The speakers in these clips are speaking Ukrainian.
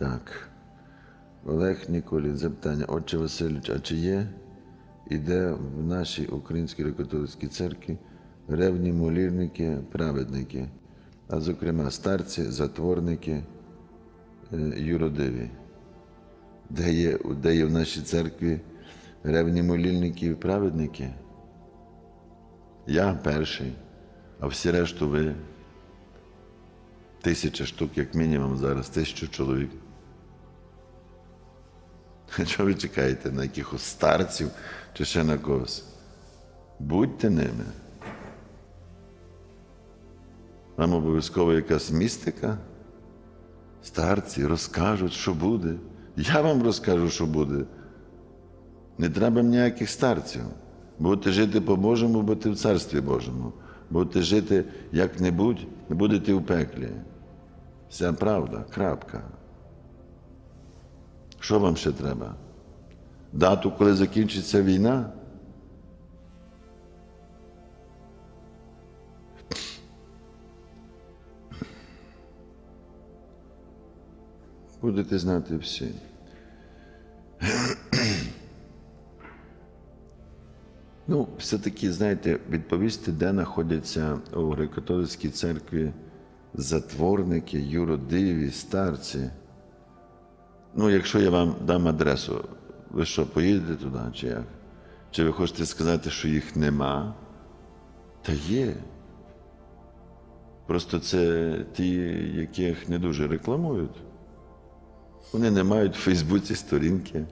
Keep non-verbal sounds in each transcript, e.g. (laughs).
Так. Олег Ніколін, запитання. Отче Васильович, а чи є і де в нашій Українській греко-католицькій церкві ревні молільники, праведники, а зокрема старці, затворники, е, юродиві? Де є, де є в нашій церкві ревні молільники і праведники? Я перший, а всі решту ви. Тисяча штук, як мінімум, зараз, тисячу чоловік. (laughs) Чого ви чекаєте на якихось старців чи ще на когось? Будьте ними. Вам обов'язково якась містика. Старці розкажуть, що буде. Я вам розкажу, що буде. Не треба ніяких старців. Будете жити по-божому, будете в Царстві Божому. Будете жити як-небудь, будете в пеклі. Вся правда, крапка. Що вам ще треба? Дату, коли закінчиться війна? Будете знати всі. Ну, все-таки, знаєте, відповісти, де знаходяться у греко-католицькій церкві затворники, юродиві, старці. Ну, якщо я вам дам адресу, ви що, поїдете туди, чи як? Чи ви хочете сказати, що їх нема? Та є. Просто це ті, яких не дуже рекламують. Вони не мають в Фейсбуці сторінки.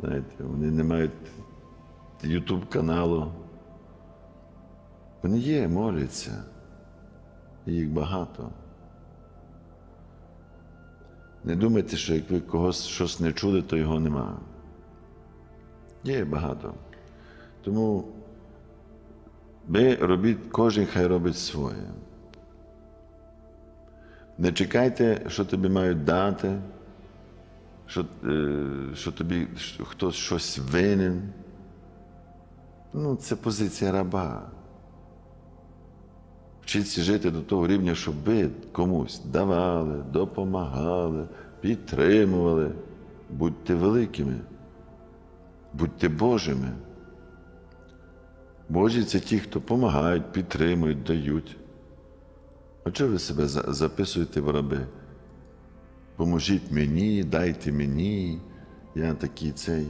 Знаєте, вони не мають Ютуб каналу. Вони є, моляться. Їх багато. Не думайте, що як ви когось щось не чули, то його нема. Є багато. Тому ви робіть, кожен хай робить своє. Не чекайте, що тобі мають дати, що, е, що тобі хтось щось винен. Ну, це позиція раба. Вчіться жити до того рівня, щоб ви комусь давали, допомагали, підтримували. Будьте великими, будьте Божими. Божі це ті, хто допомагають, підтримують, дають. А чого ви себе записуєте в раби? Поможіть мені, дайте мені, я такий цей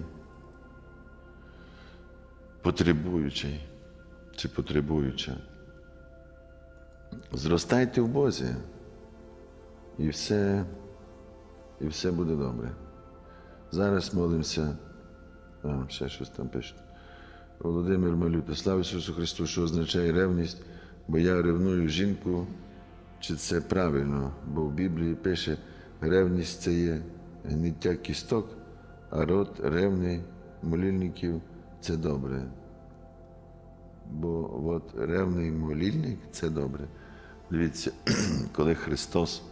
потребуючий чи потребуюча. Зростайте в Бозі, і все, і все буде добре. Зараз молимося. А, ще щось там пише. Володимир Малюта. Слава Ісусу Христу, що означає ревність, бо я ревную жінку, чи це правильно, бо в Біблії пише, ревність це є гниття кісток, а рот ревний молільників це добре. Бо от ревний молільник це добре. Дивіться, (clears throat) коли Христос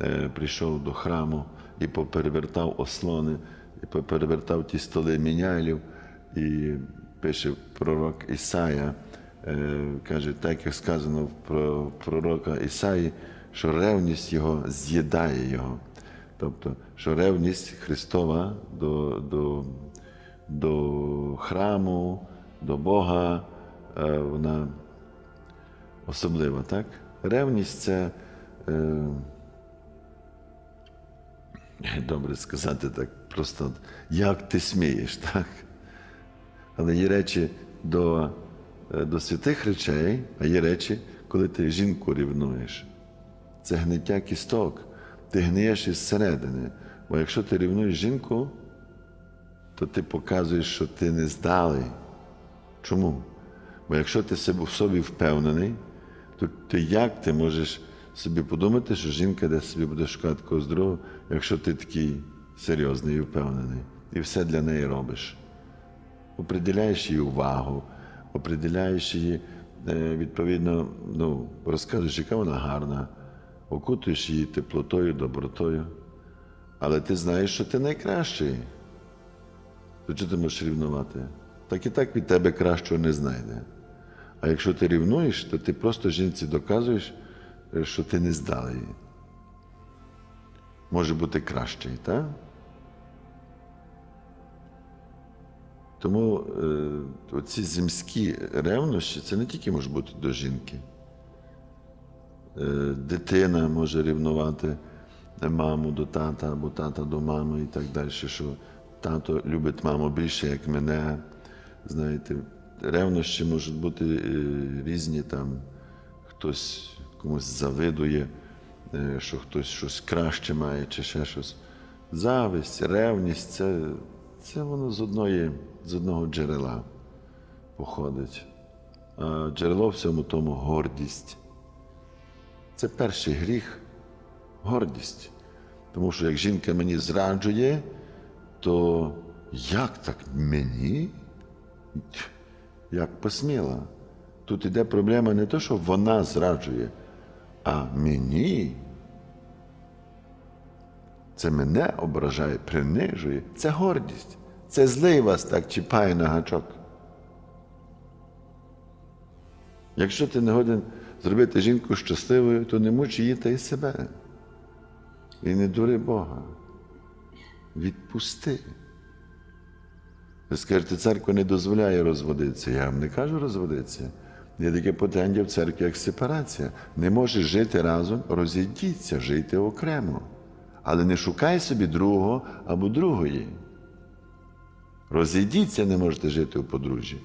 е, прийшов до храму і поперевертав ослони, і поперевертав ті столи мінялів, і пише пророк Ісая, е, каже, так як сказано про пророка Ісаї, що ревність його з'їдає його. Тобто, що ревність Христова до, до, до храму, до Бога, е, вона особлива, так? Ревність це, е, добре сказати так, просто як ти смієш, так? Але є речі до, е, до святих речей, а є речі, коли ти жінку рівнуєш. Це гниття кісток. Ти гниєш із середини. Бо якщо ти рівнуєш жінку, то ти показуєш, що ти не здалий. Чому? Бо якщо ти в собі впевнений, то ти як ти можеш собі подумати, що жінка десь собі буде шукати когось другого, якщо ти такий серйозний і впевнений, і все для неї робиш. Оприділяєш її увагу, оприділяєш її, е, відповідно, ну, розказуєш, яка вона гарна, окутуєш її теплотою, добротою. Але ти знаєш, що ти найкращий. То чого ти можеш рівнувати? Так і так від тебе кращого не знайде. А якщо ти рівнуєш, то ти просто жінці доказуєш, е, що ти не здалий. може бути кращий, так? Тому е, оці земські ревнощі це не тільки може бути до жінки. Е, дитина може рівнувати маму до тата або тата до мами і так далі, що тато любить маму більше, як мене. Знаєте, ревнощі можуть бути е, різні там, хтось комусь завидує, е, що хтось щось краще має, чи ще щось. Зависть, ревність це, це воно з, одної, з одного джерела походить. А джерело всьому тому гордість. Це перший гріх гордість. Тому що як жінка мені зраджує, то як так мені? Як посміла? Тут іде проблема не то, що вона зраджує, а мені. Це мене ображає, принижує. Це гордість. Це злий вас так чіпає на гачок. Якщо ти не годен зробити жінку щасливою, то не муч її та й себе. І не дури Бога. Відпусти. Ви скажете, церква не дозволяє розводитися. Я вам не кажу розводитися. Є таке потендя в церкві, як сепарація. Не можеш жити разом, розійдіться, жити окремо. Але не шукай собі другого або другої. Розійдіться, не можете жити у подружжі.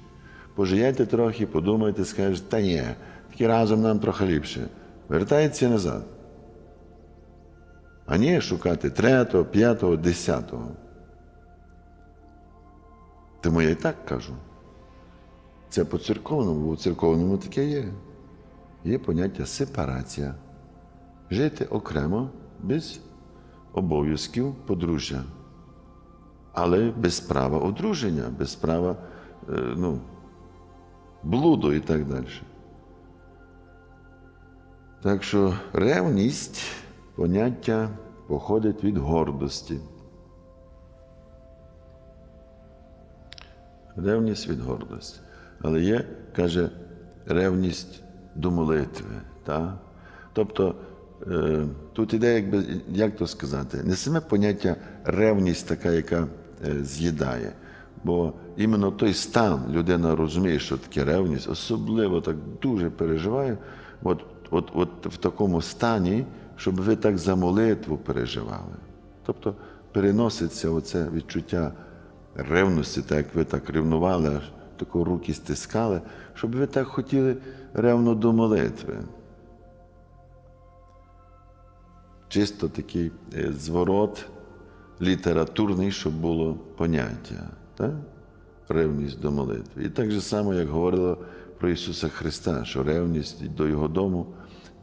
Пожияйте трохи, подумайте, скажете, та ні, тільки разом нам трохи ліпше. Вертається назад. А ні шукати третього, п'ятого, десятого. Тому я і так кажу. Це по церковному, бо у церковному таке є. Є поняття сепарація. Жити окремо без обов'язків подружжя. Але без права одруження, без права е, ну, блуду і так далі. Так що ревність поняття походить від гордості. Ревність від гордості. Але є, каже, ревність до молитви. Та? Тобто е, тут іде, якби, як то сказати, не саме поняття ревність така, яка е, з'їдає. Бо іменно той стан людина розуміє, що таке ревність, особливо так дуже переживає. От, от, от в такому стані, щоб ви так за молитву переживали. Тобто переноситься оце відчуття ревності, так як ви так ревнували, аж тако руки стискали, щоб ви так хотіли ревно до молитви. Чисто такий е, зворот літературний, щоб було поняття. Так? Ревність до молитви. І так же само, як говорило про Ісуса Христа, що ревність до Його дому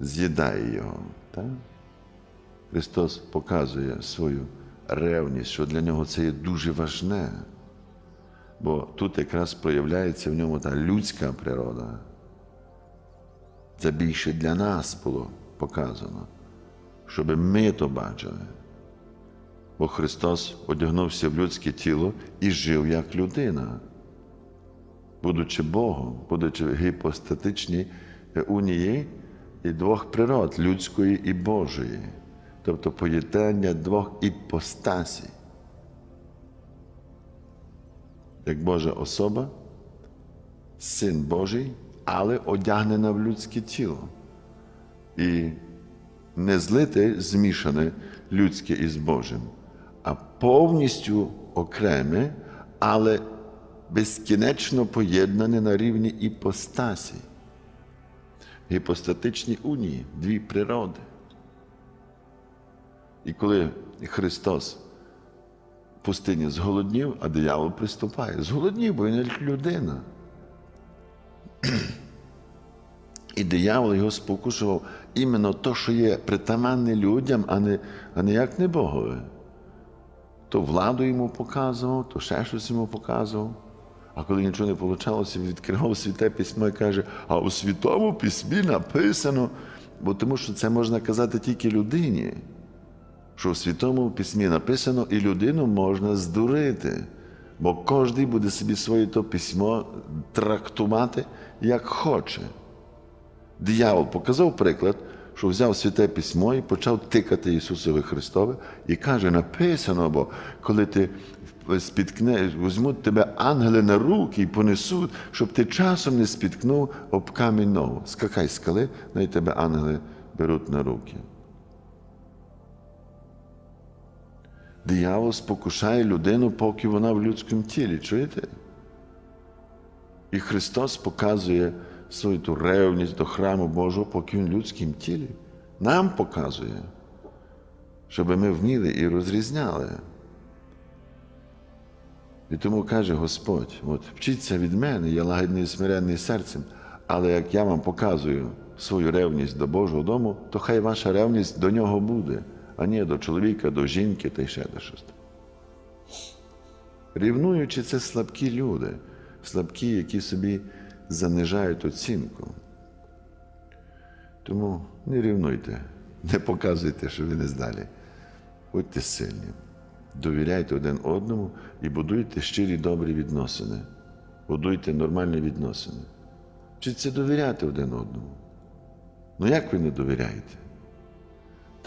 з'їдає Його. Так? Христос показує свою ревність, що для нього це є дуже важне. Бо тут якраз проявляється в ньому та людська природа. Це більше для нас було показано, щоб ми то бачили. Бо Христос одягнувся в людське тіло і жив як людина, будучи Богом, будучи в гіпостатичній унії і двох природ людської і Божої, тобто поєднання двох іпостасій. Як Божа особа, Син Божий, але одягнена в людське тіло. І не злите змішане людське із Божим, а повністю окреме, але безкінечно поєднане на рівні іпостасі, гіпостатичній унії, дві природи. І коли Христос в пустині зголоднів, а диявол приступає. Зголоднів, бо він людина. І диявол його спокушував іменно то, що є притаманне людям, а не, а не як не Богове. То владу йому показував, то ще щось йому показував. А коли нічого не вийшло, він відкривав святе письмо і каже, а у святому письмі написано, бо тому що це можна казати тільки людині, що у святому письмі написано, і людину можна здурити. Бо кожен буде собі своє то письмо трактувати як хоче. Диявол показав приклад, що взяв святе письмо і почав тикати Ісусове Христове і каже: написано, бо коли ти спіткнеш, візьмуть тебе ангели на руки і понесуть, щоб ти часом не спіткнув об камінь ногу. Скакай скали, на тебе ангели беруть на руки. Диявол спокушає людину, поки вона в людському тілі. Чуєте? І Христос показує свою ту ревність до храму Божого, поки Він в людському тілі. Нам показує, щоб ми вміли і розрізняли. І тому каже Господь: от, вчіться від мене, я лагідний і смиренний серцем, але як я вам показую свою ревність до Божого дому, то хай ваша ревність до нього буде, а не до чоловіка, до жінки та ще до щось. Рівнуючи, це слабкі люди, слабкі, які собі занижають оцінку. Тому не рівнуйте, не показуйте, що ви не здалі. Будьте сильні, довіряйте один одному і будуйте щирі добрі відносини. Будуйте нормальні відносини. Вчіться довіряти один одному. Ну як ви не довіряєте?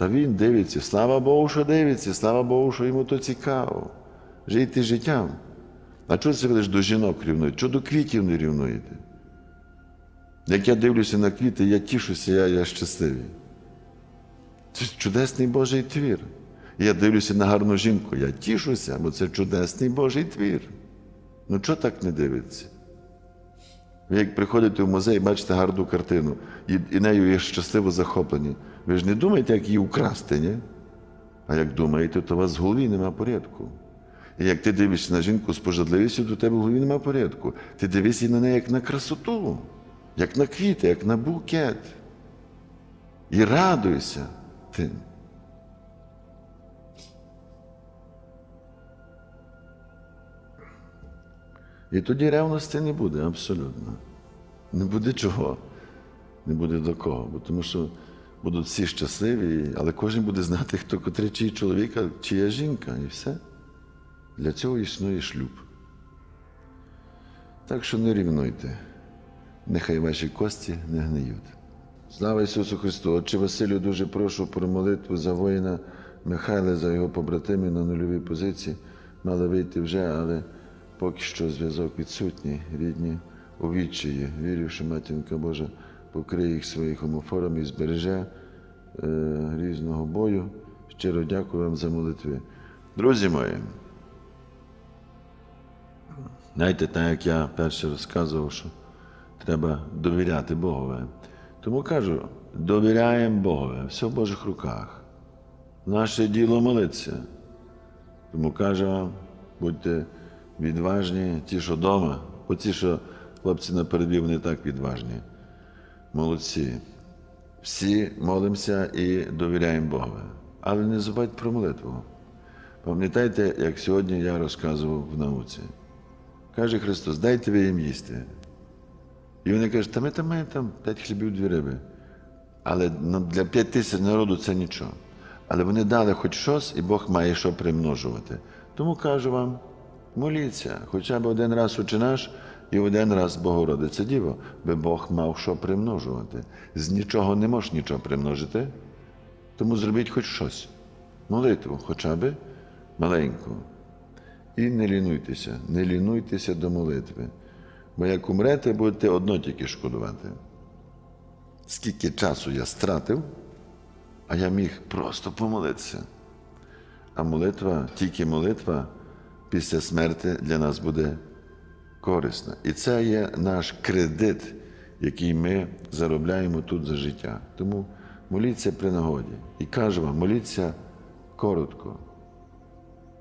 Та він дивиться, слава Богу, що дивиться, слава Богу, що йому то цікаво. Жийте життям. А чого це ви до жінок рівнуєте? Чого до квітів не рівнуєте? Як я дивлюся на квіти, я тішуся, я, я щасливий. Це чудесний Божий твір. Я дивлюся на гарну жінку, я тішуся, бо це чудесний Божий твір. Ну чого так не дивиться? Ви як приходите в музей, бачите гарну картину, і, і нею є щасливо захоплені. Ви ж не думаєте, як її украсти, ні? А як думаєте, то у вас в голові нема порядку. І як ти дивишся на жінку з пожадливістю, то у тебе в голові нема порядку. Ти дивишся на неї як на красоту, як на квіти, як на букет. І радуйся тим. І тоді ревності не буде абсолютно. Не буде чого, не буде до кого. Бо тому що будуть всі щасливі, але кожен буде знати, хто котрий чий чоловік, а чия жінка, і все. Для цього існує шлюб. Так що не рівнуйте, нехай ваші кості не гниють. Слава Ісусу Христу! Отче Василю, дуже прошу про молитву за воїна Михайла, за його побратимів на нульовій позиції. Мали вийти вже, але поки що зв'язок відсутній, рідні у відчаї. Вірю, що матінка Божа покриє їх своїх хомофором і збереже е, різного бою. Щиро дякую вам за молитви. Друзі мої, знаєте, так як я перше розказував, що треба довіряти Богові. Тому кажу, довіряємо Богові, все в Божих руках. Наше діло молитися. Тому кажу вам, будьте відважні, ті, що вдома, бо ті, що хлопці на передовій, вони так відважні. Молодці. Всі молимося і довіряємо Богові. Але не забудьте про молитву. Пам'ятаєте, як сьогодні я розказував в науці. Каже Христос, дайте ви їм їсти. І вони кажуть, та ми там маємо там п'ять хлібів, дві риби. Але ну, для п'ять тисяч народу це нічого. Але вони дали хоч щось, і Бог має що примножувати. Тому кажу вам, моліться, хоча б один раз Отче наш і один раз Богородиця Діво, би Бог мав що примножувати. З нічого не можеш нічого примножити, тому зробіть хоч щось. Молитву, хоча б маленьку. І не лінуйтеся, не лінуйтеся до молитви. Бо як умрете, будете одно тільки шкодувати. Скільки часу я стратив, а я міг просто помолитися. А молитва, тільки молитва після смерті для нас буде корисна. І це є наш кредит, який ми заробляємо тут за життя. Тому моліться при нагоді. І кажу вам, моліться коротко.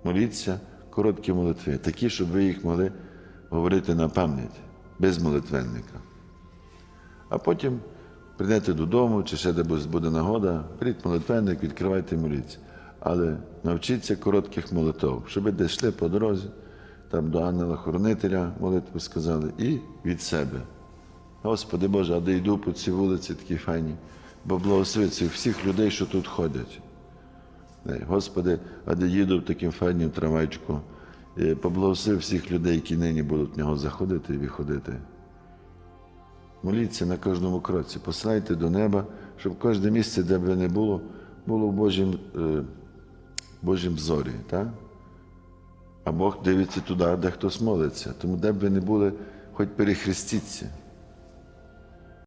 Моліться короткі молитви, такі, щоб ви їх могли говорити на пам'ять, без молитвенника. А потім прийдете додому, чи ще де буде нагода, беріть молитвенник, відкривайте моліться. Але навчіться коротких молитв, щоб ви десь йшли по дорозі, там до ангела-хоронителя молитву сказали, і від себе. Господи Боже, а де йду по цій вулиці такі файні, бо благослови всіх людей, що тут ходять. Господи, а де їду в таким файнім трамвайчику, е, поблагослови всіх людей, які нині будуть в нього заходити і виходити. Моліться на кожному кроці, посилайте до неба, щоб кожне місце, де б не було, було в Божім, е, Божім зорі. Так? А Бог дивиться туди, де хтось молиться. Тому де б ви не були, хоч перехрестіться.